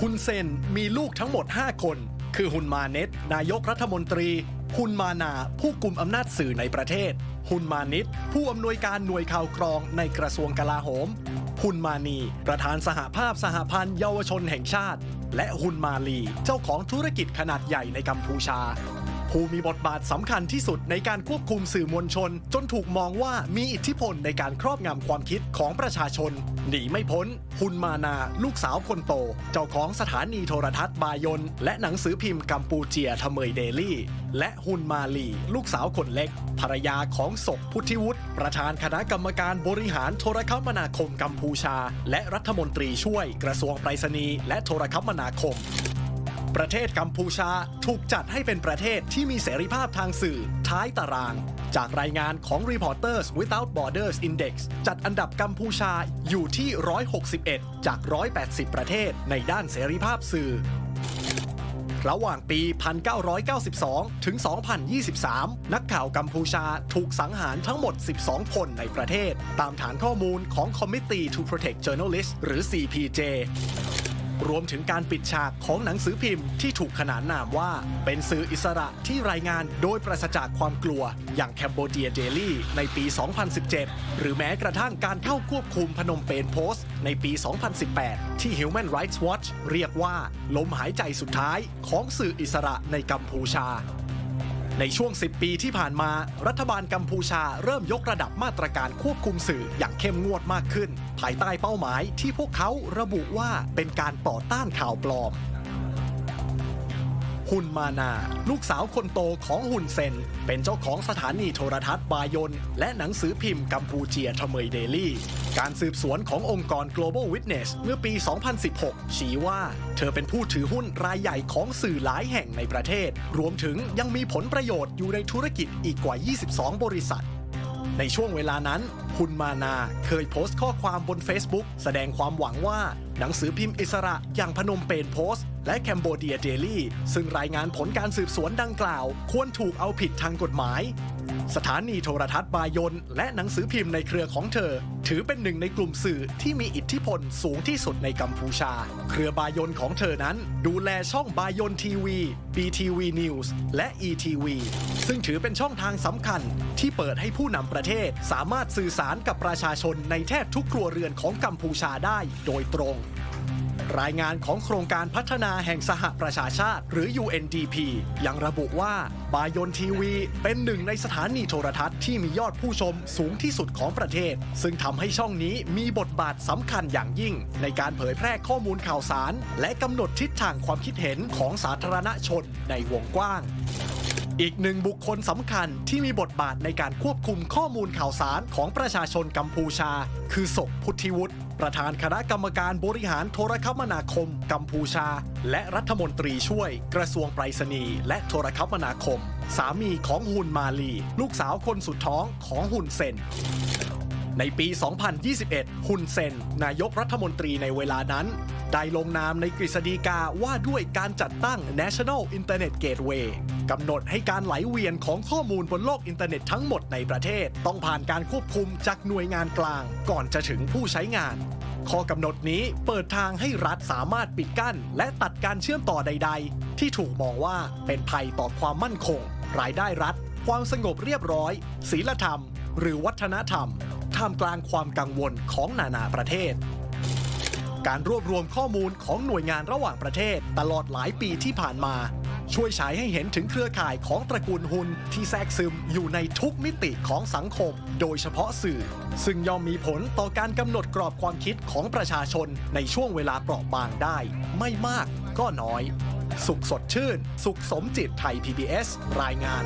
ฮุนเซนมีลูกทั้งหมด 5 คน คือฮุนมาเน็ตนายกรัฐมนตรีฮุนมานาผู้กุมอำนาจสื่อในประเทศฮุนมานิตผู้อำนวยการหน่วยข่าวกรองในกระทรวงกลาโหมฮุนมานี ประธานสหภาพสหพันธ์เยาวชนแห่งชาติ และฮุนมาลี เจ้าของธุรกิจขนาดใหญ่ในกัมพูชา ผู้มีบทบาทสำคัญที่สุดในการควบคุมสื่อมวลชน จนถูกมองว่ามีอิทธิพลในการครอบงำความคิดของประชาชน หนีไม่พ้นฮุนมานา ลูกสาวคนโต เจ้าของสถานีโทรทัศน์บายน และหนังสือพิมพ์กัมพูเจียทเมยเดลี่ และฮุนมาลี ลูกสาวคนเล็ก ภรรยาของศกพุทธิวุฒิประธานคณะกรรมการบริหารโทรคมนาคมกัมพูชา และรัฐมนตรีช่วยกระทรวงไปรษณีย์และโทรคมนาคม ประเทศกัมพูชาถูกจัดให้เป็นประเทศที่มีเสรีภาพทางสื่อ ท้ายตาราง จากรายงานของ Reporters Without Borders Index จัดอันดับกัมพูชาอยู่ที่ 161 จาก 180 ประเทศในด้านเสรีภาพสื่อ ระหว่างปี 1992 ถึง 2023 นักข่าวกัมพูชาถูกสังหารทั้งหมด 12 คนในประเทศ ตามฐานข้อมูลของ Committee to Protect Journalists หรือ CPJ รวมถึงการปิดฉากของหนังสือพิมพ์ที่ถูกขนานนามว่า เป็นสื่ออิสระที่รายงานโดยปราศจากความกลัว อย่างแคมโบเดียเดลี่ในปี 2017 หรือแม้กระทั่งการเข้าควบคุมพนมเปญโพสต์ในปี 2018 ที่ Human Rights Watch เรียกว่า ลมหายใจสุดท้ายของสื่ออิสระในกัมพูชา ในช่วง 10 ปีที่ผ่านมา รัฐบาลกัมพูชาเริ่มยกระดับมาตรการควบคุมสื่ออย่างเข้มงวดมากขึ้น ภายใต้เป้าหมายที่พวกเขาระบุว่าเป็นการต่อต้านข่าวปลอม ฮุนมานา ลูกสาวคนโตของฮุนเซน เป็นเจ้าของสถานีโทรทัศน์บายน และหนังสือพิมพ์กัมพูเจียทเมยเดลี่ การสืบสวนขององค์กร Global Witness เมื่อปี 2016 ชี้ว่า เธอเป็นผู้ถือหุ้นรายใหญ่ของสื่อหลายแห่งในประเทศ รวมถึงยังมีผลประโยชน์อยู่ในธุรกิจอีกกว่า 22 บริษัทในช่วงเวลานั้น คุณมานาเคยโพสต์ข้อความบน Facebook แสดงความหวังว่า หนังสือพิมพ์อิสระอย่างพนมเปญโพสต์ และแคมโบเดียเดลี่ซึ่งรายงานผลการสืบสวนดังกล่าว ควรถูกเอาผิดทางกฎหมาย สถานีโทรทัศน์บายนและหนังสือพิมพ์ในเครือของเธอ ถือเป็นหนึ่งในกลุ่มสื่อที่มีอิทธิพลสูงที่สุดในกัมพูชา เครือบายนของเธอนั้นดูแลช่องบายนทีวี BTV News และ ETV ซึ่งถือเป็นช่องทางสำคัญที่เปิดให้ผู้นำประเทศสามารถสื่อสารกับประชาชนในแทบทุกครัวเรือนของกัมพูชาได้โดยตรง รายงานของโครงการพัฒนาแห่งสหประชาชาติ หรือ UNDP ยังระบุว่าบายนทีวีเป็นหนึ่งในสถานีโทรทัศน์ที่มียอดผู้ชมสูงที่สุดของประเทศ ซึ่งทำให้ช่องนี้มีบทบาทสำคัญอย่างยิ่ง ในการเผยแพร่ข้อมูลข่าวสาร และกำหนดทิศทางความคิดเห็นของสาธารณชนในวงกว้าง อีกหนึ่งบุคคลสำคัญที่มีบทบาทในการควบคุมข้อมูลข่าวสารของประชาชนกัมพูชา คือศกพุทธิวุฒิประธานคณะกรรมการบริหารโทรคมนาคม กัมพูชา และรัฐมนตรีช่วย กระทรวงไปรษณีย์และโทรคมนาคม สามีของฮุนมาลี ลูกสาวคนสุดท้องของฮุนเซนในปี 2021 ฮุนเซน นายกรัฐมนตรีในเวลานั้น ได้ลงนามในกฤษฎีกาว่าด้วยการจัดตั้ง National Internet Gateway กำหนดให้การไหลเวียนของข้อมูลบนโลกอินเทอร์เน็ตทั้งหมดในประเทศ ต้องผ่านการควบคุมจากหน่วยงานกลาง ก่อนจะถึงผู้ใช้งาน ข้อกำหนดนี้เปิดทางให้รัฐสามารถปิดกั้น และตัดการเชื่อมต่อใด ๆ ที่ถูกมองว่าเป็นภัยต่อความมั่นคง รายได้รัฐ ความสงบเรียบร้อยศีลธรรม หรือวัฒนธรรมท่ามกลางความกังวลของนานาประเทศ การรวบรวมข้อมูลของหน่วยงานระหว่างประเทศ ตลอดหลายปีที่ผ่านมา ช่วยฉายให้เห็นถึงเครือข่ายของตระกูลฮุนที่แทรกซึมอยู่ในทุกมิติของสังคม โดยเฉพาะสื่อ ซึ่งย่อมมีผลต่อการกำหนดกรอบความคิดของประชาชนในช่วงเวลาเปราะบางได้ ไม่มากก็น้อย สุขสดชื่น สุขสมจิตไทย PBS รายงาน